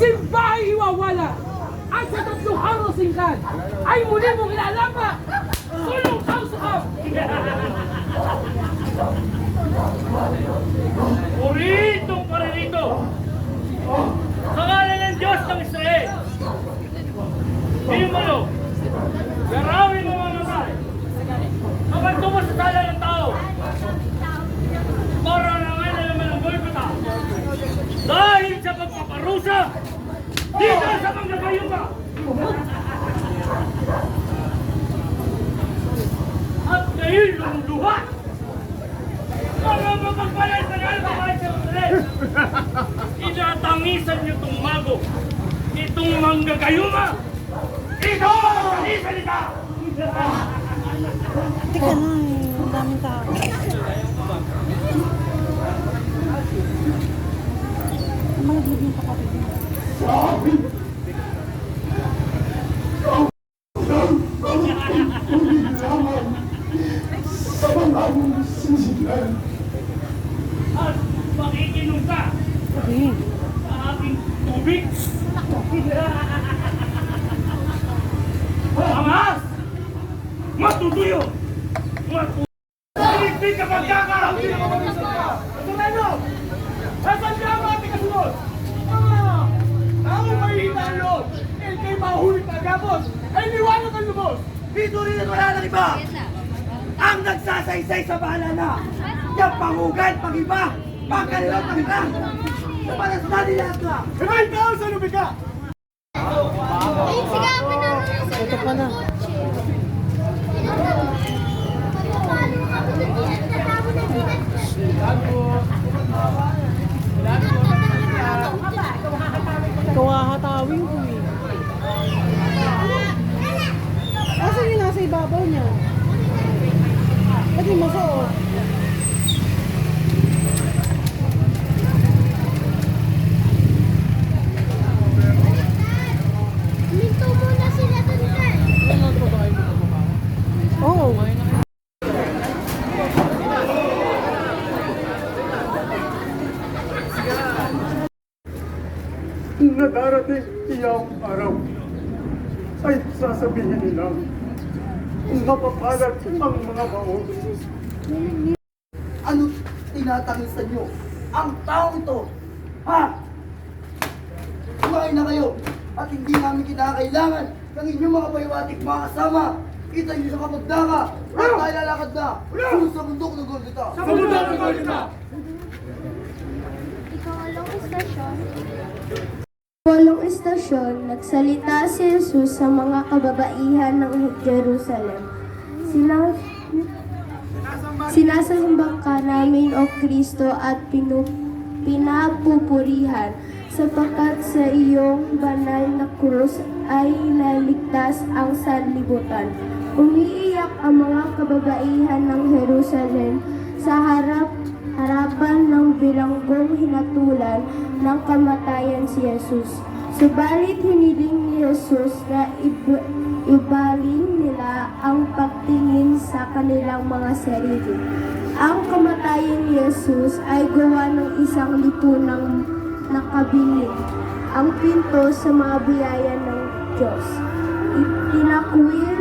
سنبعي وولا عسى تبدو حر سنغال أي ملم إلى لما صلوا خوص خمس pagpaparusa! Dito sa mga kayuga! At ngayon lumuduha! Para mapagpalay sa ngayon mga! Inatangisan niyo itong mago! Itong manggagayuma! Ito ang salita! Teka na eh, ang daming tao. Mga bibing kapatid niya. At makikinom ka Okay. sa ating tubig! Hamas! Matutuyo! Matutuyo! Hindi ka magkakaroon! Tumeno! Gabos! Ay liwanag ang lubos! Dito rin at wala nang iba. Ang nagsasaysay sa bahala na. Yung pangugan, pag-iba, pagkalilang, pag-iba. Sa panasda nila ka. Kamay tao sa lubika! Ito pa na. Ibabaw niya? Yung masuot? Minto muna sila dun, sir. Oo. na darating iyong araw ay sasabihin nila mapapalat ang mga baon. Ano tinatangisan nyo? Ang taong to. Ha? Kumain na kayo. At hindi namin kinakailangan ng inyong mga payawatik mga kasama. Kita nyo sa kapagdaka. At tayo lalakad na. Sunod sa bundok ng Golgota. Sa bundok ng Golgota! Ikalawang istasyon. Walong istasyon, nagsalita si Jesus sa mga kababaihan ng Jerusalem. Sina Sinasamba ka namin o Kristo at pinu, pinapupurihan sapagkat sa iyong banal na krus ay naligtas ang sanlibutan. Umiiyak ang mga kababaihan ng Jerusalem sa harap harapan ng bilanggong hinatulan ng kamatayan si Jesus. Subalit hiniling ni Jesus na ib- ibalin nila ang pagtingin sa kanilang mga sarili. Ang kamatayan ni Jesus ay gawa ng isang lipunang nakabilin, ang pinto sa mga biyaya ng Diyos. Itinakwil